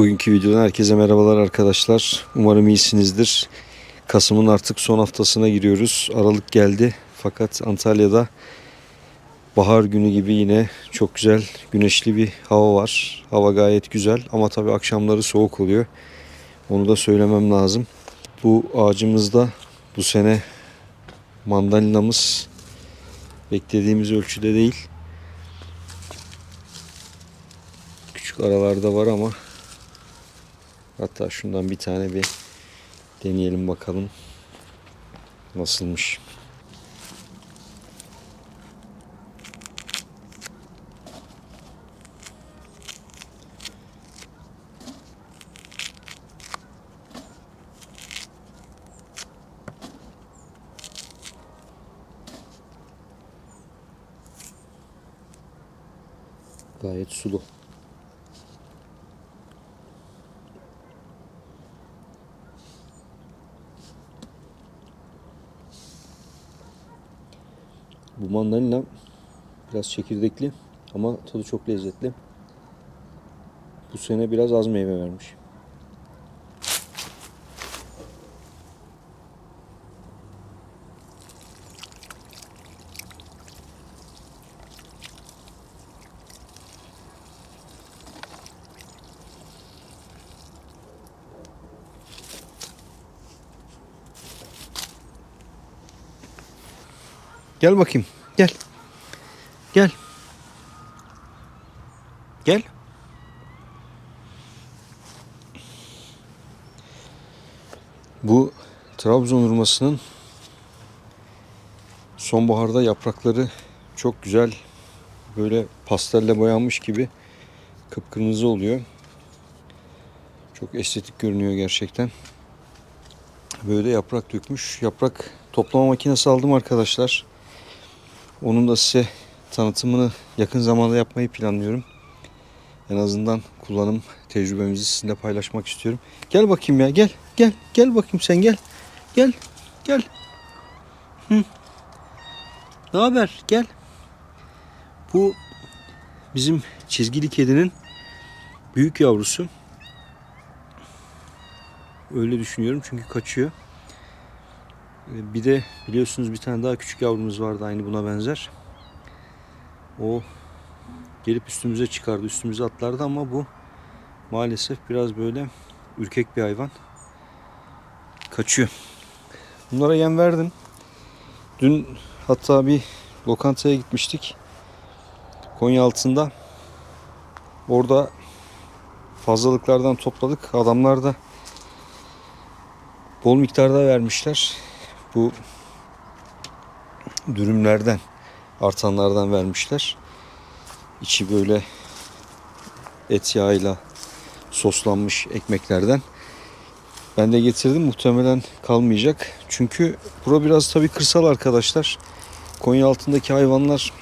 Bugünkü videodan herkese merhabalar arkadaşlar. Umarım iyisinizdir. Kasım'ın artık son haftasına giriyoruz. Aralık geldi fakat Antalya'da bahar günü gibi yine çok güzel güneşli bir hava var. Hava gayet güzel ama tabii akşamları soğuk oluyor. Onu da söylemem lazım. Bu ağacımızda bu sene mandalinamız beklediğimiz ölçüde değil. Küçük aralarda var ama hatta şundan bir tane bir deneyelim bakalım nasılmış. Gayet sulu. Bu mandalina biraz çekirdekli ama tadı çok lezzetli. Bu sene biraz az meyve vermiş. Gel bakayım. Gel. Gel. Gel. Bu Trabzon hurmasının sonbaharda yaprakları çok güzel böyle pastelle boyanmış gibi kıpkırmızı oluyor. Çok estetik görünüyor gerçekten. Böyle yaprak dökmüş. Yaprak toplama makinesi aldım arkadaşlar. Onun da size tanıtımını yakın zamanda yapmayı planlıyorum. En azından kullanım tecrübemizi sizinle paylaşmak istiyorum. Gel bakayım ya gel. Gel. Gel bakayım sen gel. Gel. Gel. Hı. Ne haber? Gel. Bu bizim çizgili kedinin büyük yavrusu. Öyle düşünüyorum çünkü kaçıyor. Ee, Bir de biliyorsunuz bir tane daha küçük yavrumuz vardı aynı buna benzer. O gelip üstümüze çıkardı, üstümüze atlardı ama bu maalesef biraz böyle ürkek bir hayvan. Kaçıyor. Bunlara yem verdim. Dün hatta bir lokantaya gitmiştik. Konya altında. Orada fazlalıklardan topladık. Adamlar da bol miktarda vermişler. Bu dürümlerden, artanlardan vermişler. İçi böyle et yağıyla soslanmış ekmeklerden. Ben de getirdim muhtemelen kalmayacak. Çünkü bura biraz tabii kırsal arkadaşlar. Konya altındaki hayvanlar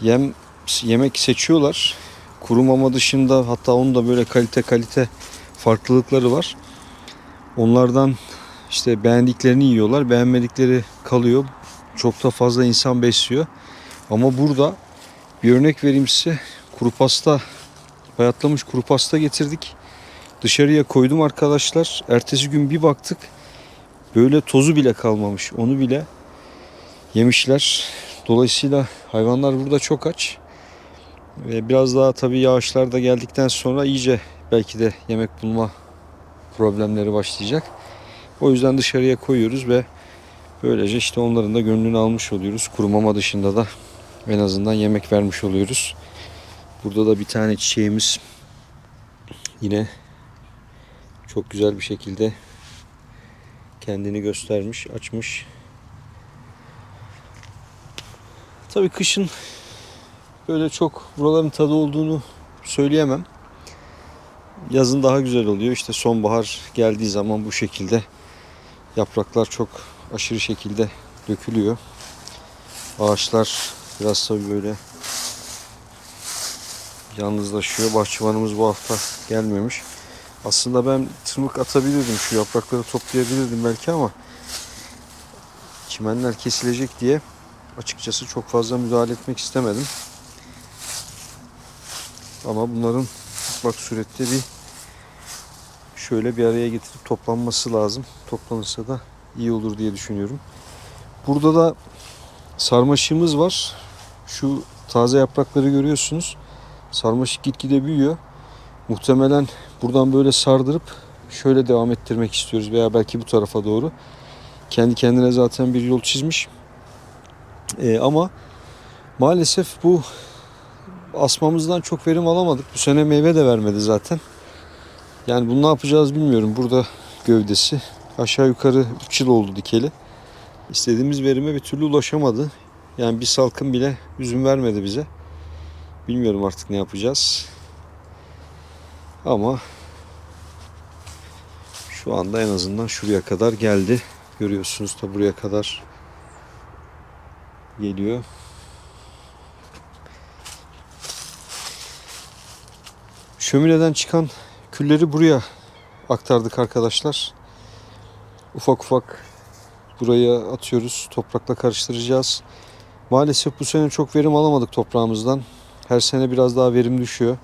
yem yemek seçiyorlar. Kuru mama dışında hatta onun da böyle kalite kalite farklılıkları var. Onlardan işte beğendiklerini yiyorlar, beğenmedikleri kalıyor. Çok da fazla insan besliyor. Ama burada bir örnek vereyim size. Kuru pasta, bayatlamış kuru pasta getirdik. Dışarıya koydum arkadaşlar. Ertesi gün bir baktık. Böyle tozu bile kalmamış. Onu bile yemişler. Dolayısıyla hayvanlar burada çok aç. Ve biraz daha tabii yağışlar da geldikten sonra iyice belki de yemek bulma problemleri başlayacak. O yüzden dışarıya koyuyoruz ve böylece işte onların da gönlünü almış oluyoruz. Kurumama dışında da en azından yemek vermiş oluyoruz. Burada da bir tane çiçeğimiz yine çok güzel bir şekilde kendini göstermiş, açmış. Tabii kışın böyle çok buraların tadı olduğunu söyleyemem. Yazın daha güzel oluyor. İşte sonbahar geldiği zaman bu şekilde yapraklar çok aşırı şekilde dökülüyor. Ağaçlar biraz tabii böyle yalnızlaşıyor. Bahçıvanımız bu hafta gelmemiş. Aslında ben tırmık atabilirdim. Şu yaprakları toplayabilirdim belki ama çimenler kesilecek diye açıkçası çok fazla müdahale etmek istemedim. Ama bunların mutlak surette bir şöyle bir araya getirip toplanması lazım. Toplanırsa da iyi olur diye düşünüyorum. Burada da sarmaşığımız var. Şu taze yaprakları görüyorsunuz. Sarmaşık gitgide büyüyor. Muhtemelen buradan böyle sardırıp şöyle devam ettirmek istiyoruz veya belki bu tarafa doğru. Kendi kendine zaten bir yol çizmiş. Ee, ama maalesef bu asmamızdan çok verim alamadık. Bu sene meyve de vermedi zaten. Yani bunu ne yapacağız bilmiyorum. Burada gövdesi aşağı yukarı 3 yıl oldu dikeli. İstediğimiz verime bir türlü ulaşamadı. Yani bir salkım bile üzüm vermedi bize. Bilmiyorum artık ne yapacağız. Ama şu anda en azından şuraya kadar geldi. Görüyorsunuz da buraya kadar geliyor. Şömineden çıkan külleri buraya aktardık arkadaşlar. Ufak ufak buraya atıyoruz. Toprakla karıştıracağız. Maalesef bu sene çok verim alamadık toprağımızdan. Her sene biraz daha verim düşüyor.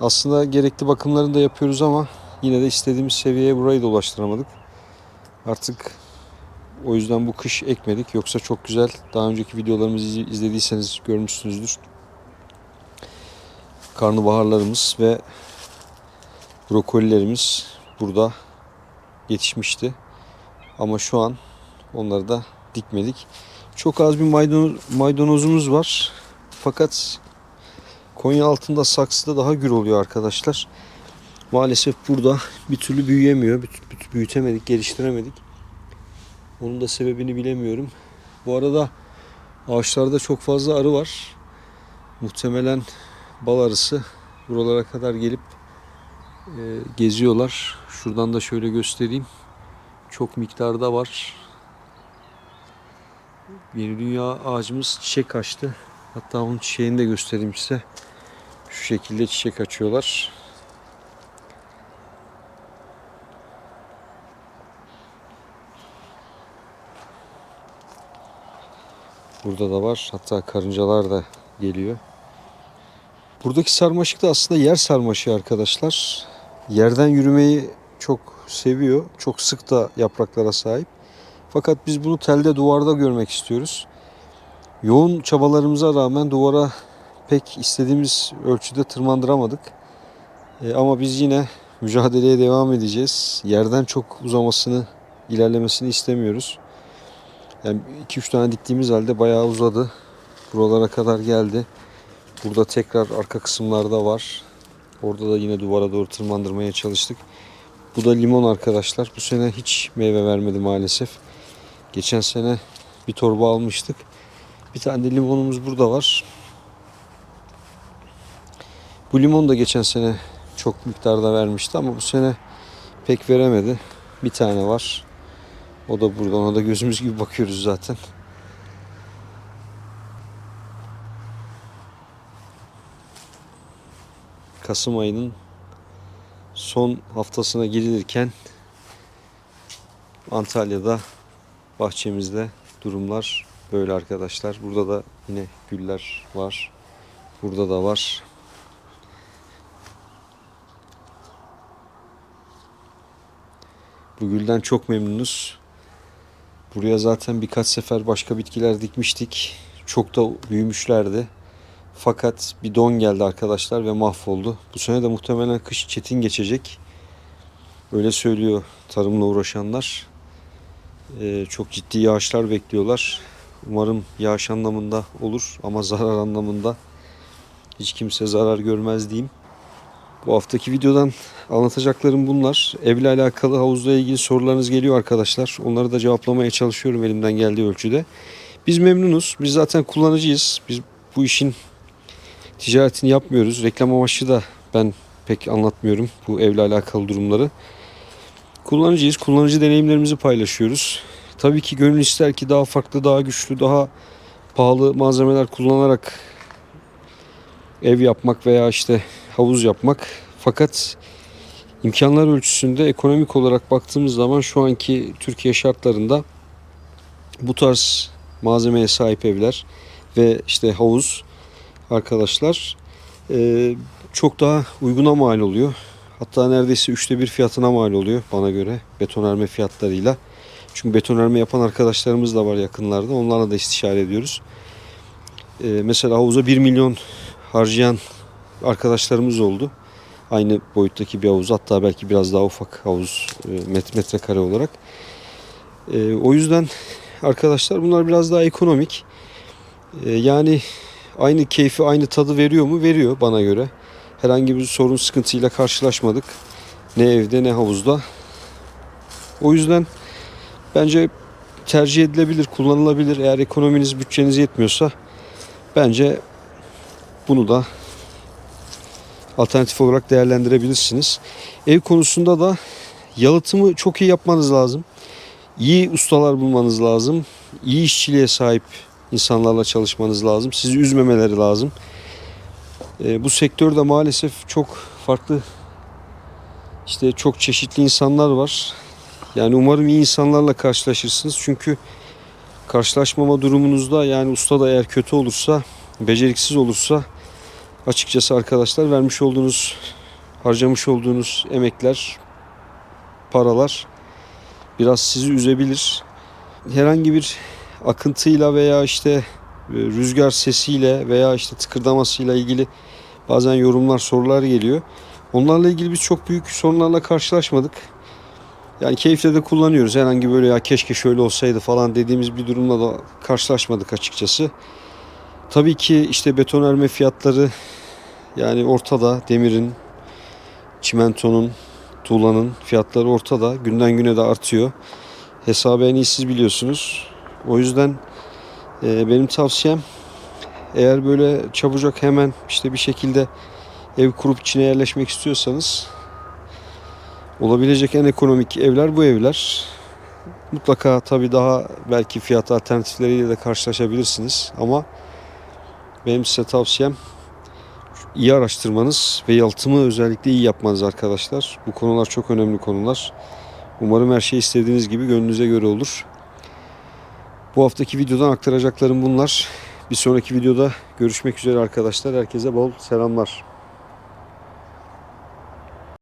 Aslında gerekli bakımlarını da yapıyoruz ama yine de istediğimiz seviyeye burayı da ulaştıramadık. Artık o yüzden bu kış ekmedik. Yoksa çok güzel. Daha önceki videolarımızı izle- izlediyseniz görmüşsünüzdür. Karnabaharlarımız ve brokolilerimiz burada yetişmişti. Ama şu an onları da dikmedik. Çok az bir maydanoz, maydanozumuz var. Fakat Konya altında saksıda daha gür oluyor arkadaşlar. Maalesef burada bir türlü büyüyemiyor. Büyütemedik, geliştiremedik. Onun da sebebini bilemiyorum. Bu arada ağaçlarda çok fazla arı var. Muhtemelen bal arısı buralara kadar gelip geziyorlar. Şuradan da şöyle göstereyim. Çok miktarda var. Yeni dünya ağacımız çiçek açtı. Hatta onun çiçeğini de göstereyim size. Şu şekilde çiçek açıyorlar. Burada da var. Hatta karıncalar da geliyor. Buradaki sarmaşık da aslında yer sarmaşığı arkadaşlar. Yerden yürümeyi çok seviyor. Çok sık da yapraklara sahip. Fakat biz bunu telde duvarda görmek istiyoruz. Yoğun çabalarımıza rağmen duvara pek istediğimiz ölçüde tırmandıramadık. E, ama biz yine mücadeleye devam edeceğiz. Yerden çok uzamasını, ilerlemesini istemiyoruz. Yani 2-3 tane diktiğimiz halde bayağı uzadı. Buralara kadar geldi. Burada tekrar arka kısımlarda var. Orada da yine duvara doğru tırmandırmaya çalıştık. Bu da limon arkadaşlar. Bu sene hiç meyve vermedi maalesef. Geçen sene bir torba almıştık. Bir tane de limonumuz burada var. Bu limon da geçen sene çok miktarda vermişti ama bu sene pek veremedi. Bir tane var. O da burada. Ona da gözümüz gibi bakıyoruz zaten. Kasım ayının son haftasına girilirken Antalya'da bahçemizde durumlar böyle arkadaşlar. Burada da yine güller var. Burada da var. Bu gülden çok memnunuz. Buraya zaten birkaç sefer başka bitkiler dikmiştik. Çok da büyümüşlerdi. Fakat bir don geldi arkadaşlar ve mahvoldu. Bu sene de muhtemelen kış çetin geçecek. Öyle söylüyor tarımla uğraşanlar. Ee, çok ciddi yağışlar bekliyorlar. Umarım yağış anlamında olur ama zarar anlamında hiç kimse zarar görmez diyeyim. Bu haftaki videodan anlatacaklarım bunlar. Evle alakalı havuzla ilgili sorularınız geliyor arkadaşlar. Onları da cevaplamaya çalışıyorum elimden geldiği ölçüde. Biz memnunuz. Biz zaten kullanıcıyız. Biz bu işin ticaretini yapmıyoruz. Reklam amaçlı da ben pek anlatmıyorum bu evle alakalı durumları. Kullanıcıyız. Kullanıcı deneyimlerimizi paylaşıyoruz. Tabii ki gönül ister ki daha farklı, daha güçlü, daha pahalı malzemeler kullanarak ev yapmak veya işte havuz yapmak. Fakat imkanlar ölçüsünde ekonomik olarak baktığımız zaman şu anki Türkiye şartlarında bu tarz malzemeye sahip evler ve işte havuz arkadaşlar e, çok daha uyguna mal oluyor. Hatta neredeyse üçte bir fiyatına mal oluyor bana göre betonarme fiyatlarıyla. Çünkü betonarme yapan arkadaşlarımız da var yakınlarda. Onlarla da istişare ediyoruz. Ee, mesela havuza 1 milyon harcayan arkadaşlarımız oldu. Aynı boyuttaki bir havuz hatta belki biraz daha ufak havuz e, met- metrekare olarak. Ee, o yüzden arkadaşlar bunlar biraz daha ekonomik. Ee, yani aynı keyfi aynı tadı veriyor mu? Veriyor bana göre. Herhangi bir sorun sıkıntıyla karşılaşmadık. Ne evde ne havuzda. O yüzden bence tercih edilebilir, kullanılabilir. Eğer ekonominiz, bütçeniz yetmiyorsa bence bunu da alternatif olarak değerlendirebilirsiniz. Ev konusunda da yalıtımı çok iyi yapmanız lazım. İyi ustalar bulmanız lazım. İyi işçiliğe sahip insanlarla çalışmanız lazım. Sizi üzmemeleri lazım. E, bu sektörde maalesef çok farklı işte çok çeşitli insanlar var. Yani umarım iyi insanlarla karşılaşırsınız. Çünkü karşılaşmama durumunuzda yani usta da eğer kötü olursa, beceriksiz olursa açıkçası arkadaşlar vermiş olduğunuz, harcamış olduğunuz emekler, paralar biraz sizi üzebilir. Herhangi bir akıntıyla veya işte e, rüzgar sesiyle veya işte tıkırdamasıyla ilgili bazen yorumlar, sorular geliyor. Onlarla ilgili biz çok büyük sorunlarla karşılaşmadık. Yani keyifle de kullanıyoruz. Herhangi böyle ya keşke şöyle olsaydı falan dediğimiz bir durumla da karşılaşmadık açıkçası. Tabii ki işte betonarme fiyatları yani ortada demirin, çimentonun, tuğlanın fiyatları ortada. Günden güne de artıyor. Hesabı en iyi siz biliyorsunuz. O yüzden e, benim tavsiyem eğer böyle çabucak hemen işte bir şekilde ev kurup içine yerleşmek istiyorsanız olabilecek en ekonomik evler bu evler. Mutlaka tabii daha belki fiyat alternatifleriyle de karşılaşabilirsiniz ama benim size tavsiyem iyi araştırmanız ve yalıtımı özellikle iyi yapmanız arkadaşlar. Bu konular çok önemli konular. Umarım her şey istediğiniz gibi gönlünüze göre olur. Bu haftaki videodan aktaracaklarım bunlar. Bir sonraki videoda görüşmek üzere arkadaşlar. Herkese bol selamlar.